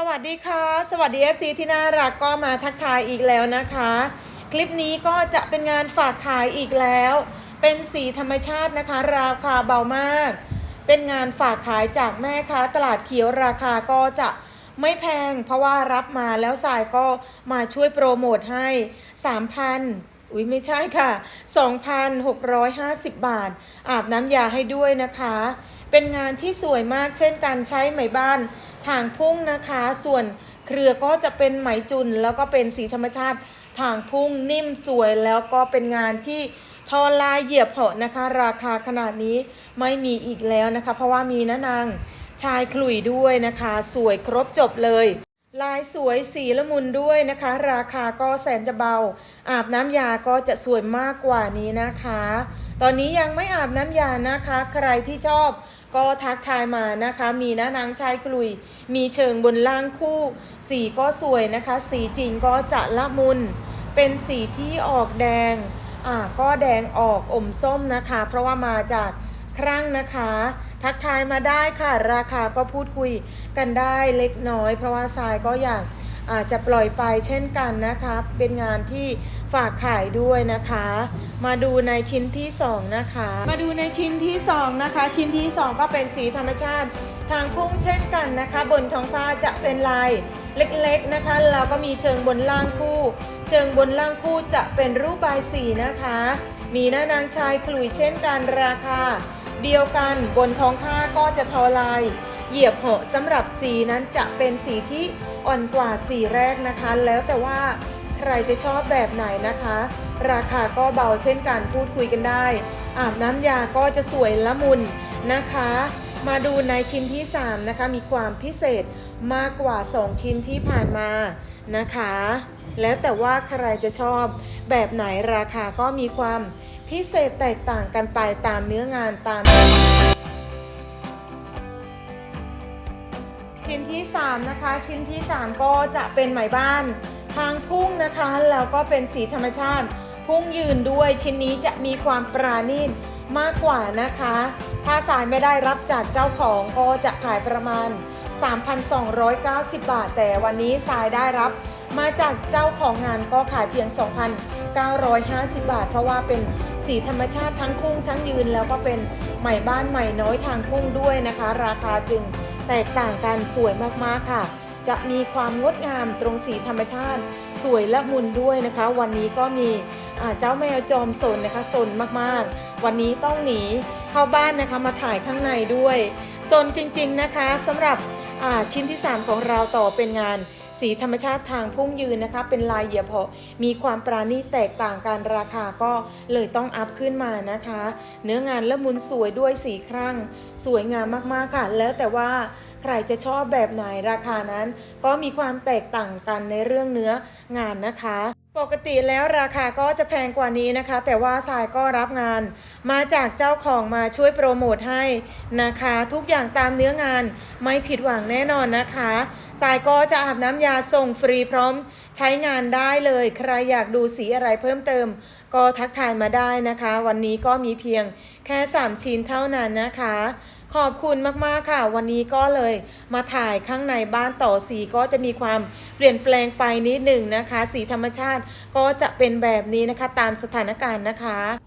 สวัสดีค่ะ สวัสดี FC ที่น่ารักก็มาทักทายอีกแล้วนะคะ คลิปนี้ก็จะเป็นงานฝากขายอีกแล้ว เป็นสีธรรมชาตินะคะ ราคาเบามาก เป็นงานฝากขายจากแม่ค้าตลาดเขียวราคาก็จะไม่แพง เพราะว่ารับมาแล้วสายก็มาช่วยโปรโมทให้ 3,000อุ้ยไม่ใช่ค่ะ 2,650 บาท อาบน้ำยาให้ด้วยนะคะ เป็นงานที่สวยมากเช่นกันใช้ไหมบ้าน ทางพุ่งนะคะ ส่วนเครือก็จะเป็นไหมจุนแล้วก็เป็นสีธรรมชาติทางพุ่งนิ่มสวยแล้วก็เป็นงานที่ทอลายเหยียบเหาะนะคะ ราคาขนาดนี้ไม่มีอีกแล้วนะคะ เพราะว่ามีนะนางชายขลุ่ยด้วยนะคะ สวยครบจบเลย ลายสวยสีละมุนด้วยนะคะ ราคาก็แสนจะเบา อาบน้ำยาก็จะสวยมากกว่านี้นะคะ ตอนนี้ยังไม่อาบน้ำยานะคะ ใครที่ชอบก็ทักทายมานะคะ มีหนะนางชายกลุย มีเชิงบนล่างคู่ สีก็สวยนะคะ สีจริงก็จะละมุน เป็นสีที่ออกแดง อ่าก็แดงออกอมส้มนะคะ เพราะว่ามาจาก ครั่งนะคะ ทักทายมาได้ค่ะ ราคาก็พูดคุยกันได้เล็กน้อย เพราะว่าทรายก็อยากอาจจะปล่อยไปเช่นกันนะคะ เป็นงานที่ฝากขายด้วยนะคะ มาดูในชิ้นที่สองนะคะ มาดูในชิ้นที่สองนะคะ ชิ้นที่สองก็เป็นสีธรรมชาติ ทางพุ่งเช่นกันนะคะ บนท้องฟ้าจะเป็นลายเล็กๆนะคะ เราก็มีเชิงบนล่างคู่ เชิงบนล่างคู่จะเป็นรูปใบสีนะคะ มีหน้านางชายขลุ่ยเช่นกันราคา เดียวกันบนท้องผ้าก็จะทอลาย เหยียบเหาะสำหรับสีนั้นจะเป็นสีที่อ่อนกว่าสีแรกนะคะ แล้วแต่ว่าใครจะชอบแบบไหนนะคะ ราคาก็เบาเช่นกันพูดคุยกันได้ อาบน้ำยาก็จะสวยละมุนนะคะ มาดูในชิ้นที่ 3 นะคะ มีความพิเศษมากกว่า 2 ชิ้นที่ผ่านมานะคะ แล้วแต่ว่าใครจะชอบแบบไหนราคาก็มีความ พิเศษแตกต่างกันไปตามเนื้องานตาม ชิ้นที่ 3 นะคะ ชิ้นที่ 3 ก็จะเป็นไหมบ้านทางพุ่งนะคะแล้วก็เป็นสีธรรมชาติพุ่งยืนด้วยชิ้นนี้จะมีความปราณีตมากกว่านะคะ ถ้าสายไม่ได้รับจากเจ้าของก็จะขายประมาณ 3,290 บาท แต่วันนี้สายได้รับ มาจากเจ้าของงานก็ขายเพียง 2,950 บาท เพราะว่าเป็น สีธรรมชาติทั้งพุ่งทั้งยืนแล้วก็เป็นใหม่บ้านใหม่น้อยทางพุ่งด้วยนะคะ ราคาจึงแตกต่างกันสวยมากๆค่ะ จะมีความงดงามตรงสีธรรมชาติ สวยและมุนด้วยนะคะ วันนี้ก็มีเจ้าแมวจอมสนนะคะสนมากๆ วันนี้ต้องหนีเข้าบ้านนะคะมาถ่ายข้างในด้วยสนจริงๆนะคะสำหรับชิ้นที่ 3 ของเราต่อเป็นงาน สีธรรมชาติทางพุ่งยืนนะคะ เป็นลายเหยียบเหาะมีความปราณีตแตกต่างกันราคาก็เลยต้องอัพขึ้นมานะคะ เนื้องานละมุนสวยด้วยสีครั่ง สวยงามมากๆค่ะแล้วแต่ว่าใครจะชอบแบบไหนราคานั้น ก็มีความแตกต่างกันในเรื่องเนื้องานนะคะ ปกติแล้วราคาก็จะแพงกว่านี้นะคะ แต่ว่าสายก็รับงานมาจากเจ้าของมาช่วยโปรโมทให้นะคะ ทุกอย่างตามเนื้องานไม่ผิดหวังแน่นอนนะคะ สายก็จะอาบน้ำยาส่งฟรีพร้อมใช้งานได้เลย ใครอยากดูสีอะไรเพิ่มเติม ก็ทักทายมาได้นะคะ วันนี้ก็มีเพียงแค่ 3 ชิ้นเท่านั้นนะคะขอบคุณมากๆค่ะ วันนี้ก็เลยมาถ่ายข้างในบ้านต่อสีก็จะมีความเปลี่ยนแปลงไปนิดหนึ่งนะคะ สีธรรมชาติก็จะเป็นแบบนี้นะคะตามสถานการณ์นะคะ